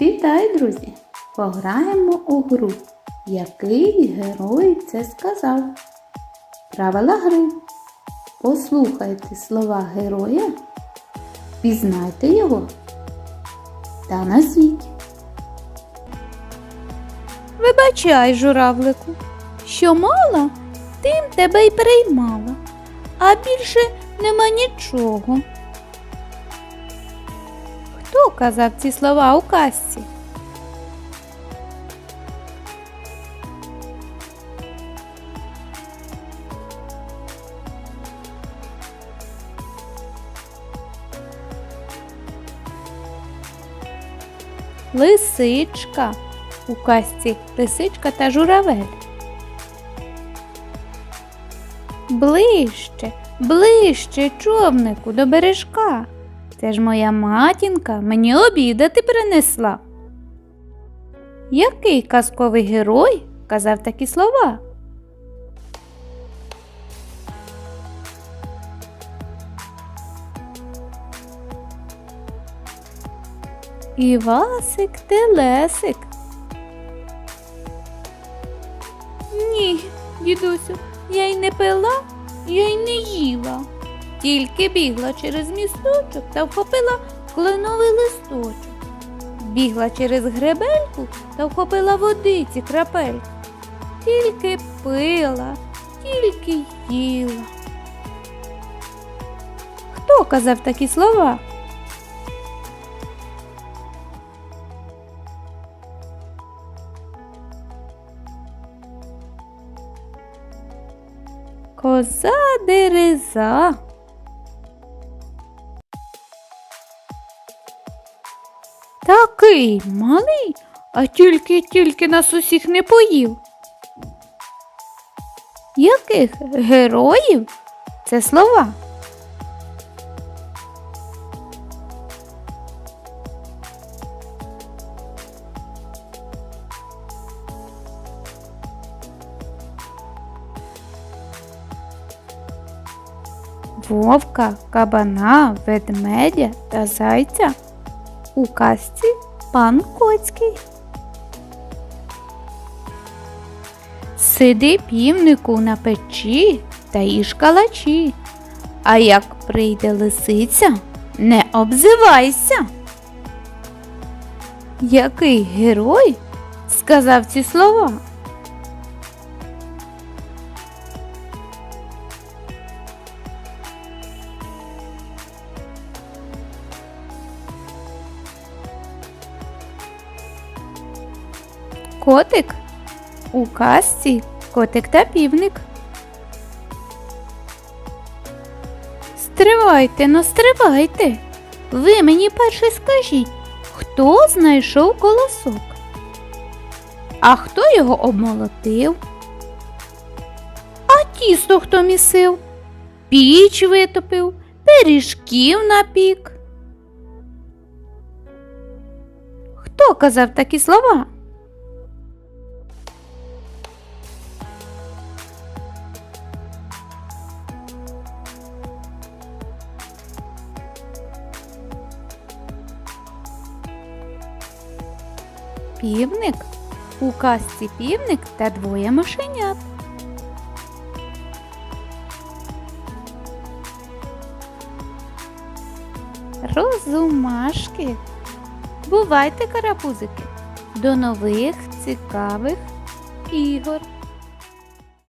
Вітай, друзі! Пограємо у гру. Який герой це сказав? Правила гри. Послухайте слова героя, пізнайте його та назвіть. Вибачай, журавлику, що мала, тим тебе й переймала, а більше нема нічого. Хто казав ці слова у казці? Лисичка у казці лисичка та журавель. Ближче, ближче, човнику, до бережка. Це ж моя матінка мені обідати принесла. Який казковий герой казав такі слова? Івасик Телесик. Ні, дідусю, я й не пила, я й не їла. Тільки бігла через місточок та вхопила кленовий листочок. Бігла через гребельку та вхопила водиці крапельку. Тільки пила, тільки їла. Хто казав такі слова? Коза дереза. Такий малий, а тільки-тільки нас усіх не поїв. Яких героїв це слова? Вовка, кабана, ведмедя та зайця у казці пан Коцький. Сиди півнику на печі та їж калачі, а як прийде лисиця, не обзивайся. Який герой сказав ці слова? Котик у казці котик та півник. Стривайте, ну стривайте. Ви мені перше скажіть, хто знайшов колосок? А хто його обмолотив? А тісто хто місив? Піч витопив, пиріжків напік. Хто казав такі слова? Півник у казці півник та двоє мишенят. Розумашки. Бувайте, карапузики. До нових цікавих ігор.